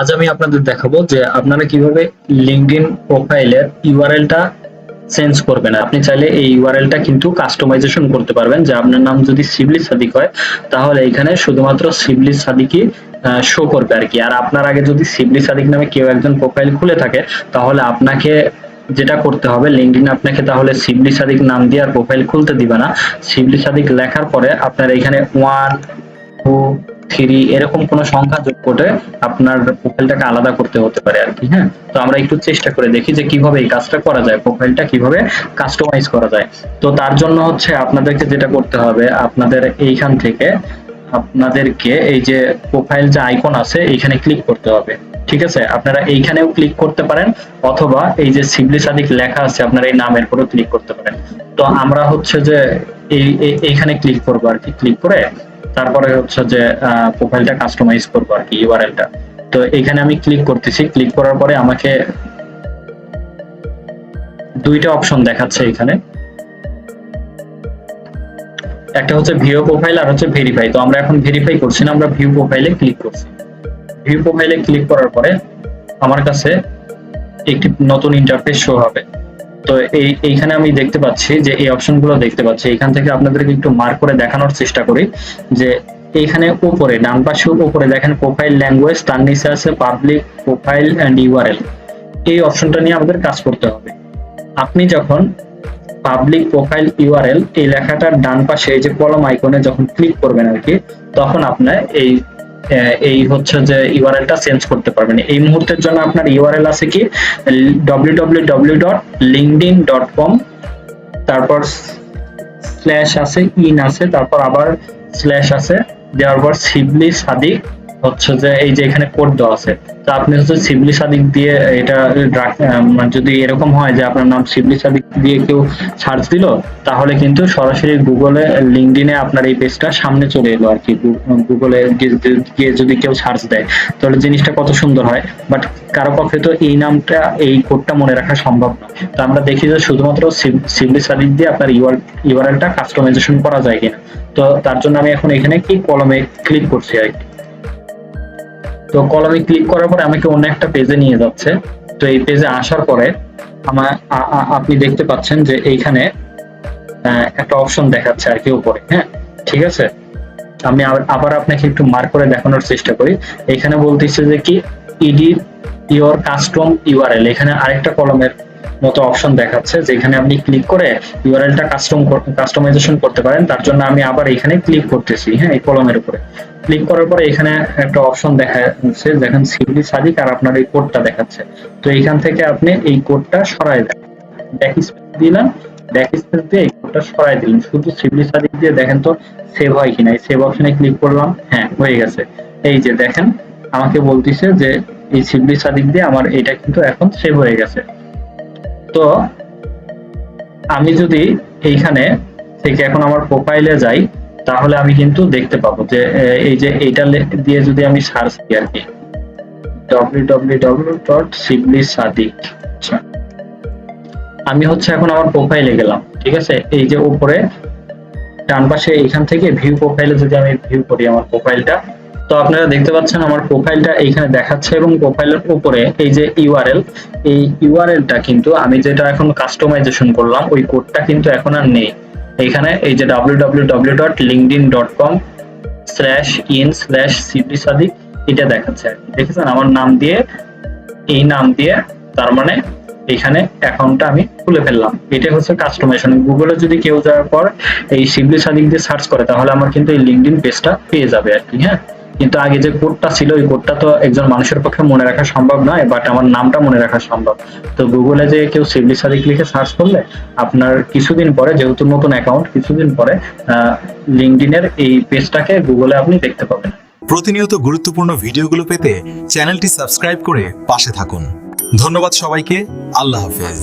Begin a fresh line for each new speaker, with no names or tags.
আজ আমি আপনাদের দেখাবো যে আপনারা কীভাবে লিঙ্কডইন প্রোফাইলের ইউআরএলটা চেঞ্জ করবেন। আপনি চাইলে এই ইউআরএলটা কিন্তু কাস্টমাইজেশন করতে পারবেন। যে আপনার নাম যদি শিবলি সাদিক হয়, তাহলে এখানে শুধুমাত্র শিবলি সাদিকই শো করবে আর কি। আর আপনার আগে যদি শিবলি সাদিক নামে কেউ একজন প্রোফাইল খুলে থাকে, তাহলে আপনাকে যেটা করতে হবে লিঙ্কডিন আপনাকে তাহলে শিবলি সাদিক নাম দিয়ে আর প্রোফাইল খুলতে দিবে না। শিবলি সাদিক লেখার পরে আপনার এখানে ওয়ান টু থ্রি এরকম কোনো সংখ্যা করে আপনার প্রোফাইলটাকে আলাদা করতে হতে পারে আর কি হ্যাঁ? তো আমরা একটু চেষ্টা করে দেখি যে কীভাবে এই কাজটা করা যায় প্রোফাইলটা কীভাবে কাস্টমাইজ করা যায়। তো তার জন্য হচ্ছে আপনাদেরকে যেটা করতে হবে, আপনাদের এইখান থেকে আপনাদেরকে এই যে প্রোফাইল যে আইকন আছে, এইখানে ক্লিক করতে হবে। ঠিক আছে? আপনারা এইখানেও ক্লিক করতে পারেন, অথবা এই যে সিবলি সাদিক লেখা আছে, আপনারা এই নামের উপরও ক্লিক করতে পারেন। তো আমরা হচ্ছে যে এই- এইখানে ক্লিক করব আর কি ক্লিক করে তারপরে হচ্ছে যে প্রোফাইলটা কাস্টমাইজ করব আর কি ইউআরএলটা তো এখানে আমি ক্লিক করতেছি ক্লিক করার পরে আমাকে দুইটা অপশন দেখাচ্ছে এখানে। একটা হচ্ছে ভিও প্রোফাইল আর হচ্ছে ভেরিফাই তো আমরা এখন ভেরিফাই করছি না, আমরা ভিউ প্রোফাইলে ক্লিক করছি। ভিউ প্রোফাইলে ক্লিক করার পরে আমার কাছে একটি নতুন ইন্টারফেস শো হবে। তো এই, এইখানে আমি দেখতে পাচ্ছি যে এই অপশনগুলো দেখতে পাচ্ছি। এখান থেকে আপনাদেরকে একটু মার্ক করে দেখানোর চেষ্টা করি যে এইখানে উপরে, ডান পাশে উপরে দেখেন প্রোফাইল ল্যাঙ্গুয়েজ তার নিচে আছে পাবলিক প্রোফাইল অ্যান্ড ইউআরএল এই অপশনটা নিয়ে আমাদের কাজ করতে হবে। আপনি যখন পাবলিক প্রোফাইল ইউআরএল এই লেখাটার ডান পাশে এই যে কলম আইকনে যখন ক্লিক করবেন আর কি, তখন আপনার এই এই হচ্ছে যে ইউআরএলটা চেঞ্জ করতে পারবেন। এই মুহূর্তের জন্য আপনার ইউআরএল আছে কি? www.linkedin.com তারপর স্ল্যাশ আছে ইন আছে, তারপর আবার স্ল্যাশ আছে, দেওয়ার পর শিবলি সাদিক হচ্ছে যে এই যে এখানে কোড দেওয়া আছে, তো আপনি হচ্ছে শিবলি সাদিক দিয়ে এটা মানে যদি এরকম হয় যে আপনার নাম শিবলি সাদিক দিয়ে কেউ সার্চ দিল, তাহলে কিন্তু সরাসরি গুগলে লিঙ্কডিনে আপনার এই পেজটা সামনে চলে এলো আর কি গুগলে গিয়ে যদি কেউ সার্চ দেয়। তাহলে জিনিসটা কত সুন্দর হয় বাট কারও পক্ষে তো এই নামটা, এই কোডটা মনে রাখা সম্ভব না তো আমরা দেখি যে শুধুমাত্র সিবলি সাদিক দিয়ে আপনার ইউআরএলটা কাস্টমাইজেশন করা যায় কিনা। তো তার জন্য আমি এখন এখানে কি কলমে ক্লিক করছি আর কি। তো কলমে ক্লিক করার পরে আমাকে অন্য একটা পেজে নিয়ে যাচ্ছে। তো এই পেজে আসার পরে আমার আপনি দেখতে পাচ্ছেন যে এইখানে একটা অপশন দেখাচ্ছে আর কি উপরে হ্যাঁ? ঠিক আছে? আমি আবার- আবার আপনাকে একটু মার্ক করে দেখানোর চেষ্টা করি। এখানে বলতেছে যে কি ইডি ইউর কাস্টম ইউআরএল এখানে আরেকটা কলমের মতো অপশন দেখাচ্ছে, যেখানে আপনি ক্লিক করে ইউআরএলটা কাস্টম কাস্টমাইজেশন করতে পারেন। তার জন্য আমি আবার এখানে ক্লিক করতেছি হ্যাঁ এই কলমের উপরে। ক্লিক করার পরে এখানে একটা অপশন দেখা যাচ্ছে যেখানে সিবলি সাদিক আর আপনার এই কোডটা দেখাচ্ছে। তো এখান থেকে আপনি এই কোডটা সরাই দেন। ব্যাক স্পেস দিলাম ব্যাক স্পেস দিয়ে এই কোডটা সরাই দিলেন শুধু সিবলি সাদিক দিয়ে দেখেন তো সেভ হয় কিনা, এই সেভ অপশনে ক্লিক করলাম হ্যাঁ হয়ে গেছে। এই যে দেখেন, আমাকে বলতিছে যে এই সিবলি সাদিক দিয়ে আমার এটা কিন্তু এখন সেভ হয়ে গেছে। তো আমি যদি এইখানে থেকে এখন আমার প্রোফাইলে যাই, তাহলে আমি কিন্তু দেখতে পাবো যে এই যে এইটা দিয়ে যদি আমি সার্চ দিই আর কি আচ্ছা। আমি হচ্ছে এখন আমার প্রোফাইলে গেলাম, ঠিক আছে? এই যে উপরে, ডান পাশে এখান থেকে ভিউ প্রোফাইলে যদি আমি ভিউ করি আমার প্রোফাইলটা তো আপনারা দেখতে পাচ্ছেন আমার প্রোফাইলটা এইখানে দেখাচ্ছে এবং প্রোফাইলের উপরে এই যে ইউআরএল এই ইউআরএলটা কিন্তু আমি যেটা এখন কাস্টমাইজেশন করলাম, ওই কোডটা কিন্তু এখন আর নেই। এখানে এই যে www.linkedin.com স্ল্যাশ ইন স্ল্যাশ এটা দেখাচ্ছে। দেখেছেন? আমার নাম দিয়ে, এই নাম দিয়ে, তার মানে এখানে অ্যাকাউন্টটা আমি খুলে ফেললাম। এটা হচ্ছে কাস্টমাইজেশন গুগলে যদি কেউ যাওয়ার পর এই শিবলি সাদিক দিয়ে সার্চ করে, তাহলে আমার কিন্তু এই লিঙ্কডিন পেজটা পেয়ে যাবে আর কি হ্যাঁ? কিন্তু আগে যে কোডটা ছিল ওই কোডটা তো একজন মানুষের পক্ষে মনে রাখা সম্ভব নয় বাট আমার নামটা মনে রাখা সম্ভব। তো গুগলে যে কেউ শিবলি সাদিক লিখে সার্চ করলে, আপনার কিছুদিন পরে, যেহেতু নতুন অ্যাকাউন্ট কিছুদিন পরে লিঙ্কডিনের এই পেজটাকে গুগলে আপনি দেখতে পাবেন।
প্রতিনিয়ত গুরুত্বপূর্ণ ভিডিওগুলো পেতে চ্যানেলটি সাবস্ক্রাইব করে পাশে থাকুন। ধন্যবাদ সবাইকে। আল্লাহ হাফেজ।